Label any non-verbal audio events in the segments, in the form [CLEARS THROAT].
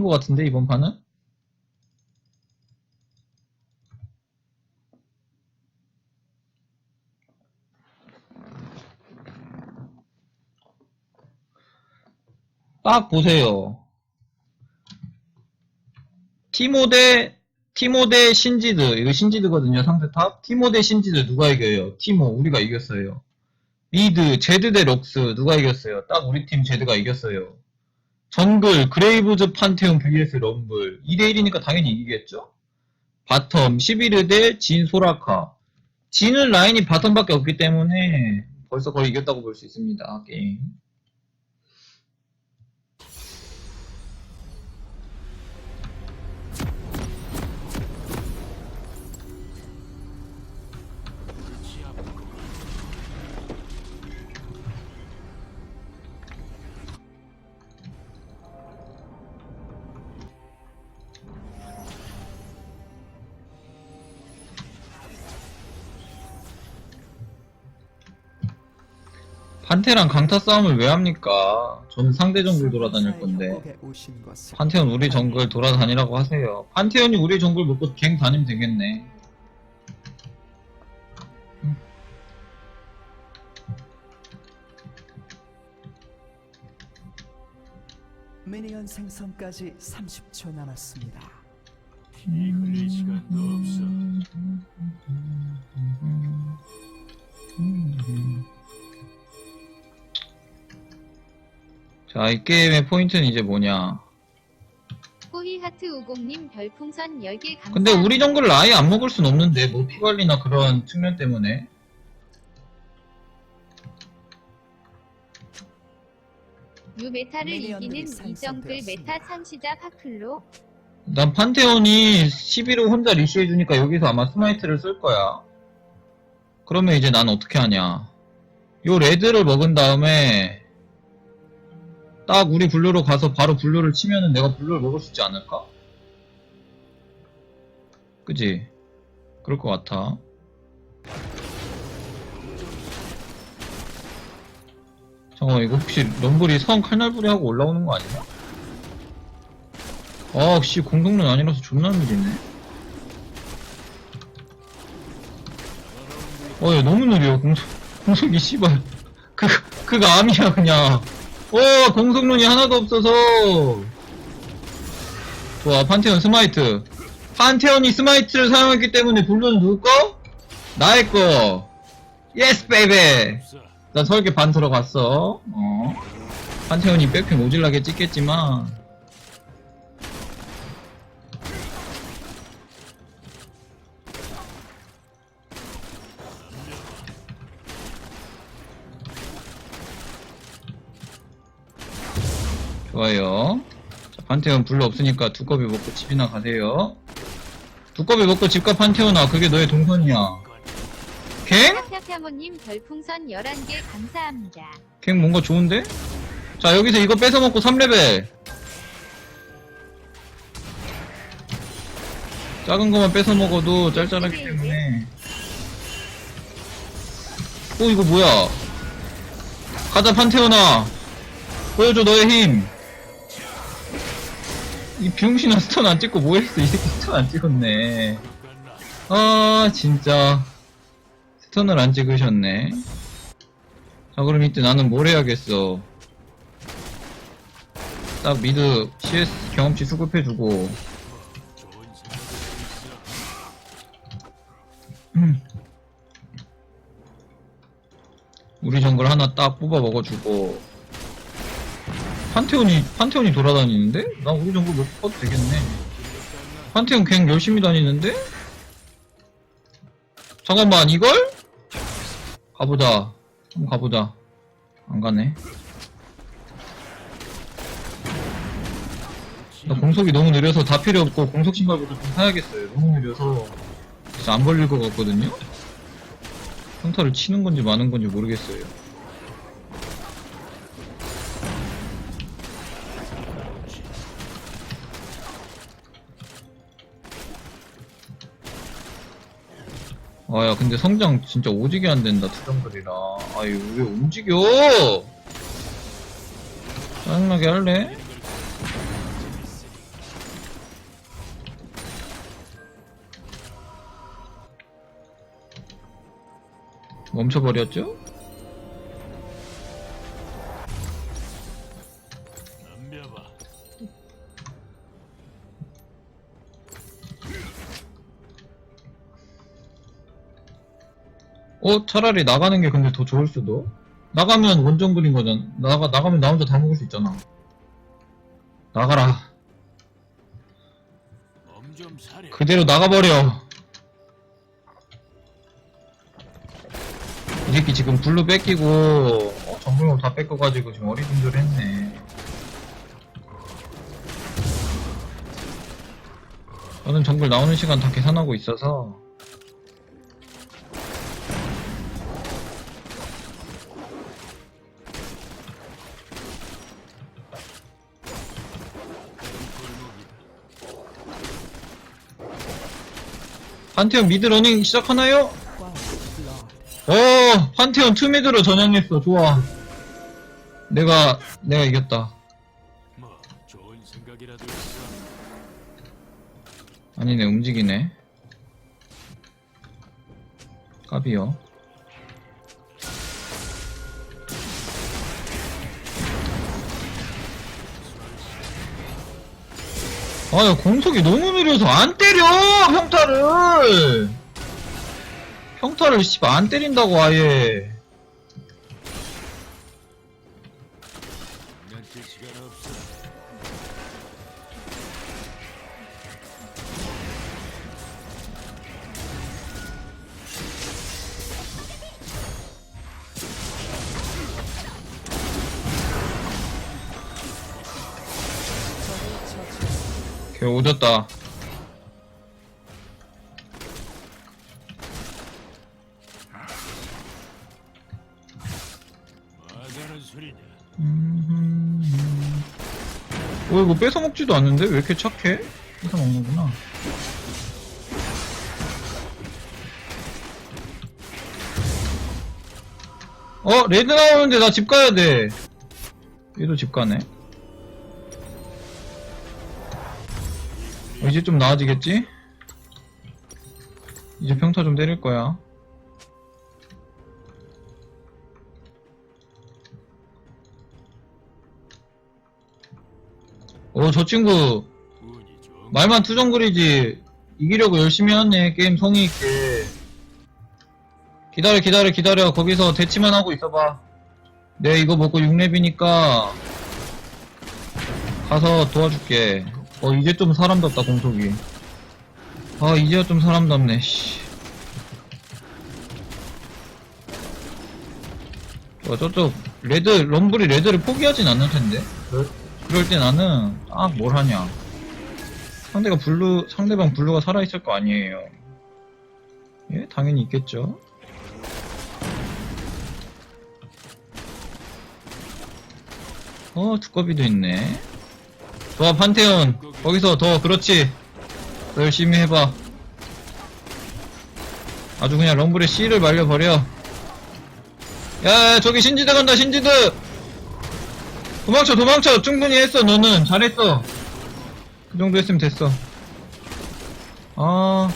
것 같은데 이번 판은? 딱 보세요. 티모 대 티모 대 신지드. 이거 신지드거든요 상대 탑. 티모 대 신지드 누가 이겨요? 티모 우리가 이겼어요. 미드 제드 대 럭스 누가 이겼어요? 딱 우리 팀 제드가 이겼어요 정글 그레이브즈 판테온 vs 럼블. 2대1이니까 당연히 이기겠죠? 바텀 11르 대 진 소라카. 진은 라인이 바텀밖에 없기 때문에 벌써 거의 이겼다고 볼 수 있습니다 게임 판테랑 강타 싸움을 왜 합니까? 저는 상대 정글 돌아다닐 건데 판테온 우리 정글 돌아다니라고 하세요. 판테온이 우리 정글 먹고 갱 다니면 되겠네. 미니언 생성까지 30초 남았습니다. 피 흘릴 시간도 없어. 자, 이 게임의 포인트는 이제 뭐냐. 호이하트 우공님 별풍선 10개 감사합니다. 근데 우리 정글을 아예 안 먹을 순 없는데, 뭐 피관리나 그런 측면 때문에. 유 메타를 미니언들이 이기는 이 정글 생성되었습니다. 메타 창시자 파클로 난 판테온이 11호 혼자 리시해주니까 여기서 아마 스마이트를 쓸 거야. 그러면 이제 난 어떻게 하냐. 요 레드를 먹은 다음에 딱 우리 블루로 가서 바로 블루를 치면은 내가 블루를 먹을 수 있지 않을까? 그지? 그럴 것 같아. 잠깐만 이거 혹시 럼블이 성 칼날부리 하고 올라오는 거 아니야? 아, 씨, 공동론 아니라서 존나 느리네. 어, 얘 너무 느려, 공속, 공속이 씨발. 그, 그가 암이야, 그냥. 어, 공속론이 하나도 없어서. 좋아, 판테온 스마이트. 판테온이 스마이트를 사용했기 때문에 블루는 누구 거? 나의 거. 예스, 베이베. 난 설계 반 들어갔어. 어. 판테온이 백팩 모질라게 찍겠지만. 좋아요. 자, 판테온 불러 없으니까 두꺼비 먹고 집이나 가세요. 두꺼비 먹고 집가 판테온아, 그게 너의 동선이야. 갱? 샤샤샤모님 별풍선 11개 감사합니다. 갱 뭔가 좋은데? 자, 여기서 이거 뺏어 먹고 3레벨. 작은 거만 뺏어 먹어도 짤짤하기 때문에. 어, 이거 뭐야? 가자, 판테오나. 보여줘, 너의 힘. 이 병신아 스턴 안 찍고 뭐 했어? 이 새끼 스턴 안 찍었네. 아, 진짜. 스턴을 안 찍으셨네. 자 그럼 이때 나는 뭘 해야겠어 딱 미드 CS 경험치 수급해주고. [CLEARS THROAT] 우리 정글 하나 딱 뽑아 먹어주고 판테온이 판테온이 돌아다니는데? 나 우리 정글 못 뽑아도 되겠네 판테온 그냥 열심히 다니는데? 잠깐만 이걸? 가보자 한번 가보자 안 가네 나 공속이 너무 느려서 다 필요 없고 공속 신발부터 좀 사야겠어요. 너무 느려서 진짜 안 걸릴 것 같거든요. 평타를 치는 건지 마는 건지 모르겠어요. 아야 근데 성장 진짜 오지게 안 된다 투정들이라 아유 왜 움직여 짜증나게 할래? 멈춰버렸죠? 어, 차라리 나가는 게 근데 더 좋을 수도? 나가면 원정 그린 거잖아. 나가, 나가면 나 혼자 다 먹을 수 있잖아. 나가라. 몸 좀. 그대로 나가버려. 이 새끼 지금 블루 뺏기고, 어, 정글로 다 뺏겨가지고 지금 어리둥절했네. 저는 정글 나오는 시간 다 계산하고 있어서, 판테온 미드 러닝 시작하나요? 어, 판테온 투미드로 전향했어. 좋아. 내가, 내가 이겼다. 아니네, 움직이네. 까비요. 아, 야, 공속이 너무 느려서 안 때려! 평타를! 평타를, 씨발, 안 때린다고, 아예. 걔 오졌다. 뭐하자는 소리냐. 어, 이거 뺏어먹지도 않는데? 왜 이렇게 착해? 뺏어먹는구나. 어, 레드 나오는데 나 집 가야 돼. 얘도 집 가네. 이제 좀 나아지겠지? 이제 평타 좀 때릴 거야. 어, 저 친구 말만 투정거리지. 이기려고 열심히 하네 게임 성의 있게. 기다려 기다려 기다려. 거기서 대치만 하고 있어봐. 내 이거 먹고 6렙이니까 가서 도와줄게 어 이제 좀 사람답다 공속이 아 이제야 좀 사람답네 씨 어, 저쪽 레드 럼블이 레드를 포기하진 않을 텐데 그럴, 때 나는 딱 뭘 하냐 상대가 블루, 상대방 블루가 살아있을 거 아니에요. 예, 당연히 있겠죠. 어, 두꺼비도 있네. 좋아, 판테온. 거기서 더, 그렇지. 더 열심히 해봐. 아주 그냥 럼블의 씨를 말려버려. 야, 야, 저기 신지드 간다, 신지드! 도망쳐, 도망쳐! 충분히 했어, 너는. 잘했어. 그 정도 했으면 됐어. 아.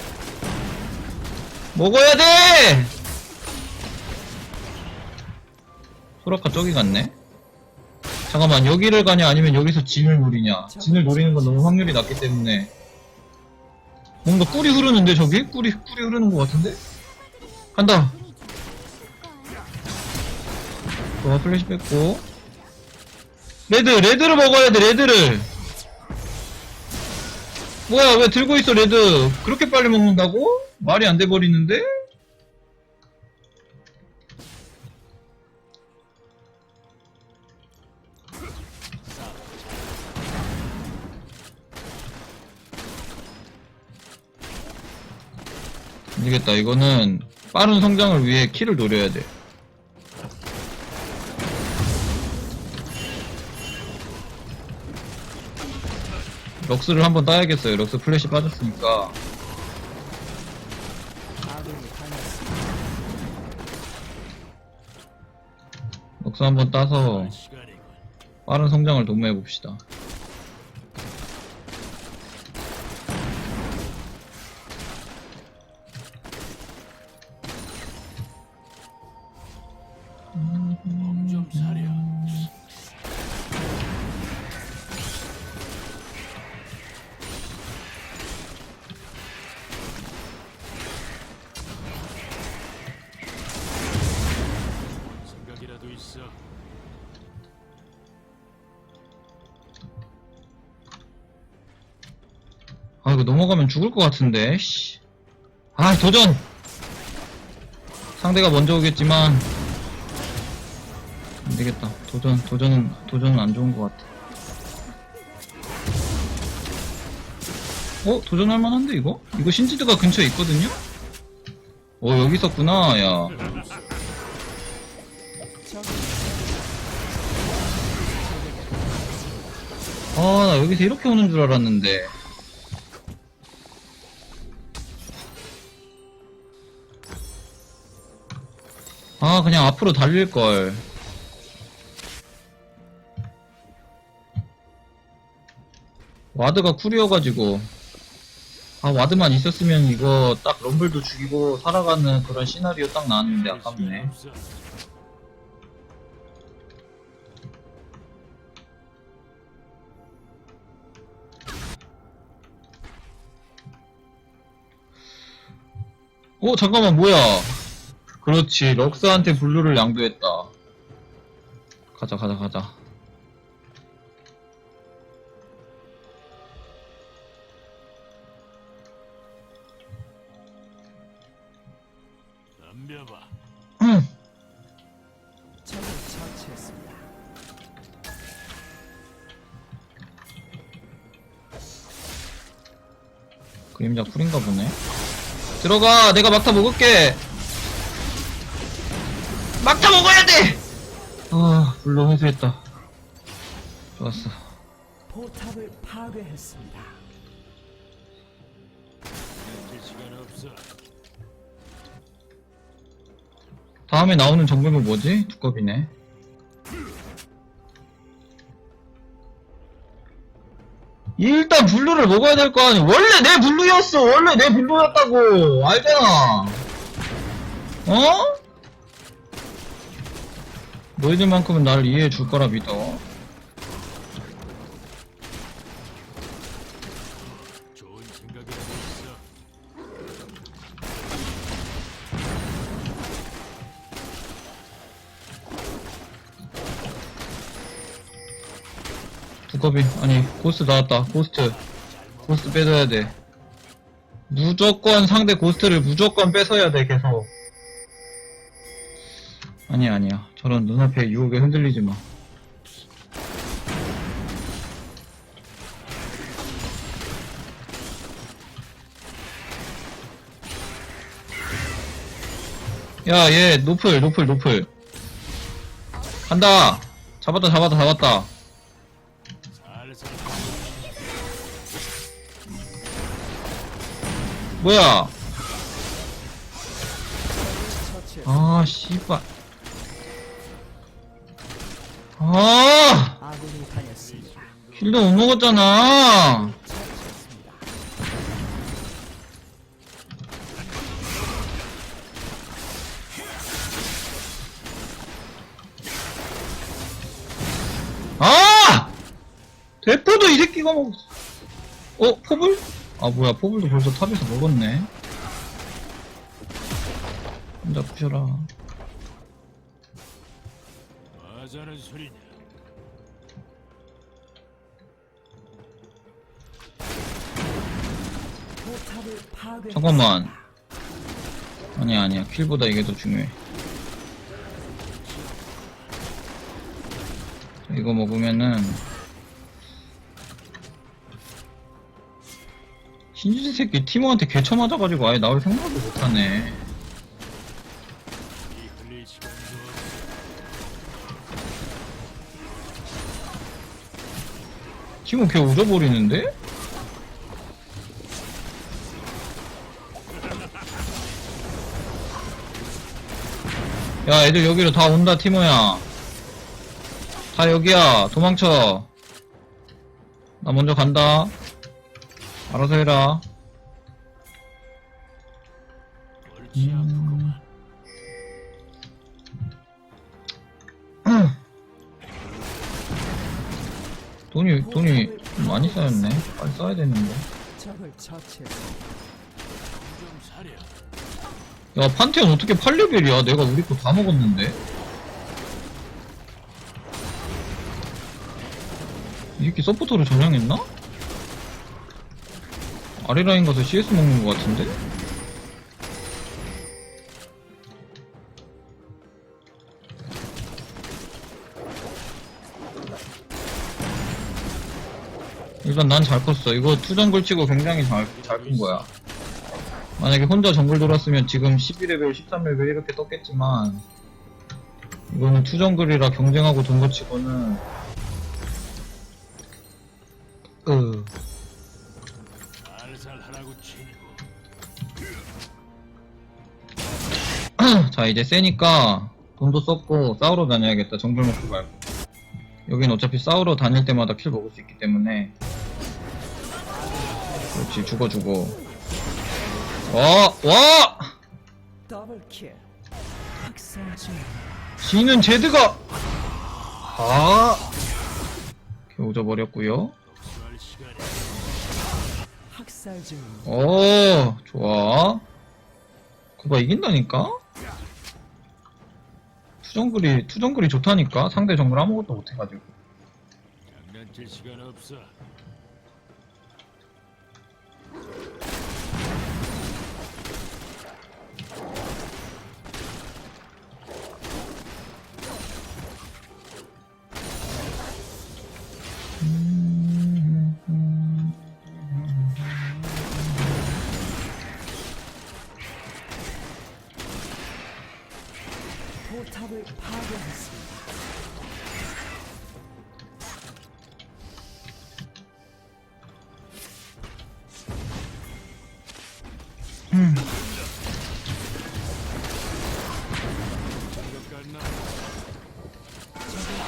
먹어야 돼! 소라카 저기 갔네? 잠깐만, 여기를 가냐, 아니면 여기서 진을 노리냐. 진을 노리는 건 너무 확률이 낮기 때문에. 뭔가 꿀이 흐르는데, 저기? 꿀이, 꿀이 흐르는 것 같은데? 간다! 좋아, 플래시 뺐고. 레드, 레드를 먹어야 돼, 레드를! 뭐야 왜 들고 있어 레드 그렇게 빨리 먹는다고? 말이 안 돼 버리는데? 되겠다 이거는 빠른 성장을 위해 키를 노려야 돼 럭스를 한번 따야겠어요 럭스 플래시 빠졌으니까. 럭스 한번 따서. 빠른 성장을 도모해 봅시다. 넘어가면 죽을 것 같은데, 씨. 아, 도전! 상대가 먼저 오겠지만, 안 되겠다. 도전, 도전은, 도전은 안 좋은 것 같아. 어? 도전할 만한데, 이거? 이거 신지드가 근처에 있거든요? 어, 여기 있었구나, 야. 아, 나 여기서 이렇게 오는 줄 알았는데. 아, 그냥 앞으로 달릴걸. 와드가 쿨이어가지고. 아, 와드만 있었으면 이거 딱 럼블도 죽이고 살아가는 그런 시나리오 딱 나왔는데 아깝네. 어, 잠깐만, 뭐야. 그렇지, 럭스한테 블루를 양도했다. 가자, 가자, 가자. 덤벼봐. 음. 적을 처치했습니다. 그림자 쿨인가 보네. 들어가! 내가 막타 먹을게! 막타 먹어야 돼! 아, 물론 회수했다. 좋았어. 포탑을 파괴했습니다. 이제 시간 없어. 다음에 나오는 정글은 뭐지? 두꺼비네. 일단 블루를 먹어야 될 거 아니야. 원래 내 블루였어. 원래 내 블루였다고. 알잖아. 어? 너희들만큼은 날 이해해 줄 거라 믿어. 두꺼비. 아니, 고스트 나왔다. 고스트. 고스트 뺏어야 돼. 무조건 상대 고스트를 무조건 뺏어야 돼, 계속. 아니야, 아니야. 저런 눈앞에 유혹에 흔들리지 마. 야, 얘, 노플, 노플, 노플. 간다! 잡았다, 잡았다, 잡았다. 뭐야? 아, 씨발. 아! 킬도 못 먹었잖아. 아! 대포도 이 새끼가 먹었어. 어, 포블? 아, 뭐야, 포블도 벌써 탑에서 먹었네. 혼자 부셔라. 하자는 소리냐. 잠깐만. 아니야, 아니야. 킬보다 이게 더 중요해. 자, 이거 먹으면은 신지지 새끼 티모한테 개쳐 맞아가지고 아예 나올 생각도 못하네. 티모 걔 웃어버리는데? 야, 애들 여기로 다 온다, 티모야. 다 여기야. 도망쳐. 나 먼저 간다. 알아서 해라. 옳 돈이, 돈이 좀 많이 쌓였네. 빨리 써야 되는데. 야, 판테온 어떻게 8레벨이야? 내가 우리 거 다 먹었는데? 이 새끼 서포터로 전향했나? 아래 라인 가서 CS 먹는 것 같은데? 일단 난 잘 컸어. 이거 투 정글 치고 굉장히 잘, 잘큰 거야. 만약에 혼자 정글 돌았으면 지금 12레벨, 13레벨 이렇게 떴겠지만, 이거는 투 정글이라 경쟁하고 돈거 치고는, 으. [CLEARS THROAT] 자 이제 세니까 돈도 썼고 싸우러 다녀야겠다 정글 먹지 말고 여긴 어차피 싸우러 다닐 때마다 킬 먹을 수 있기 때문에 그렇지 죽어 죽어 와! 와! 더블 킬. 학살 중. 지는 제드가 아 겨우 져버렸고요 복수할 시간이 학살 중. 오 좋아 그거 이긴다니까? 투정글이 투정글이 좋다니까 상대 정글 아무것도 못해가지고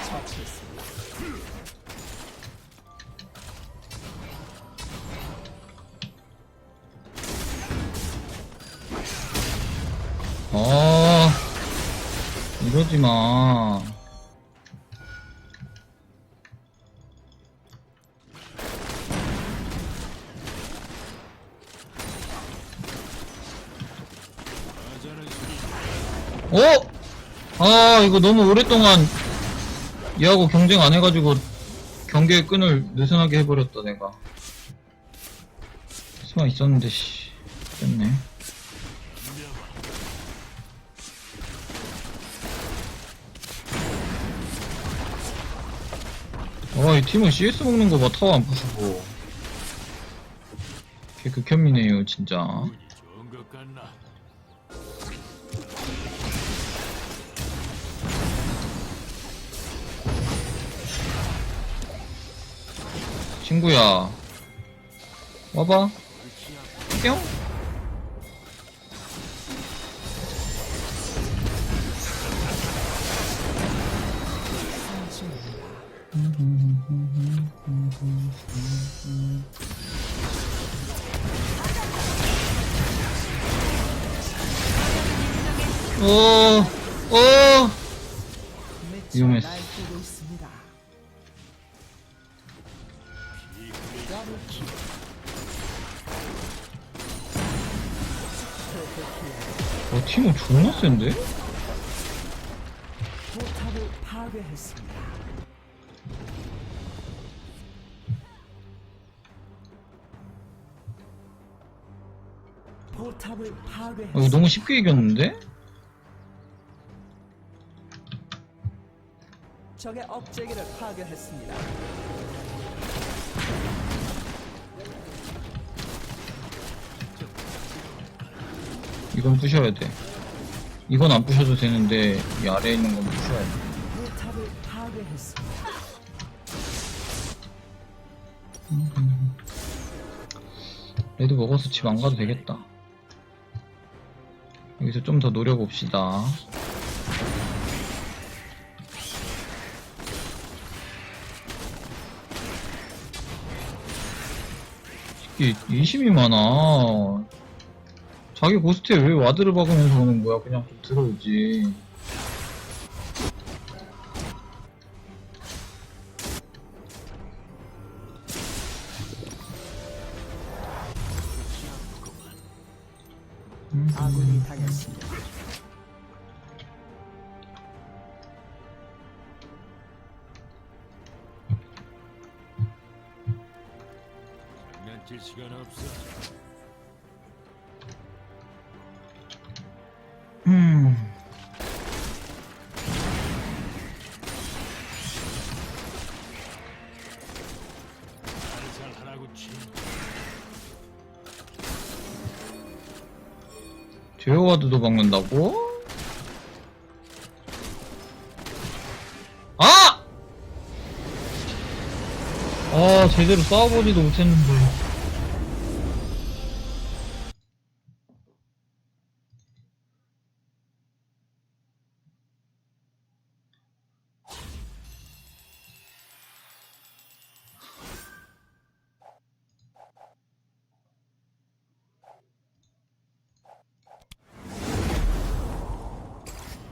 처치했습니다. 아, 이러지 마. 소리. 어? 아, 이거 너무 오랫동안 얘하고 경쟁 안 해가지고 경계의 끈을 느슨하게 해버렸다, 내가. 수만 있었는데, 씨. 됐네. 아, 이 팀은 CS 먹는 거 봐, 타워 안 부수고. 걔 극혐이네요, 진짜. 친구야. 와봐. 뿅. 학 존나 센데? 포탑을 파괴했습니다. 포탑을 어, 파괴했습니다. 이거 너무 쉽게 이겼는데? 적의 억제기를 파괴했습니다. 이건 부셔야 돼. 이건 안 부셔도 되는데, 이 아래에 있는 건 부셔야 돼. 레드 먹어서 집 안 가도 되겠다. 여기서 좀 더 노려봅시다. 이게 의심이 많아. 자기 고스트에 왜 와드를 박으면서 오는 거야? 그냥 좀 들어오지. 살살 하라고 치. 제어와드도 박는다고? 아! 아, 제대로 싸워보지도 못했는데.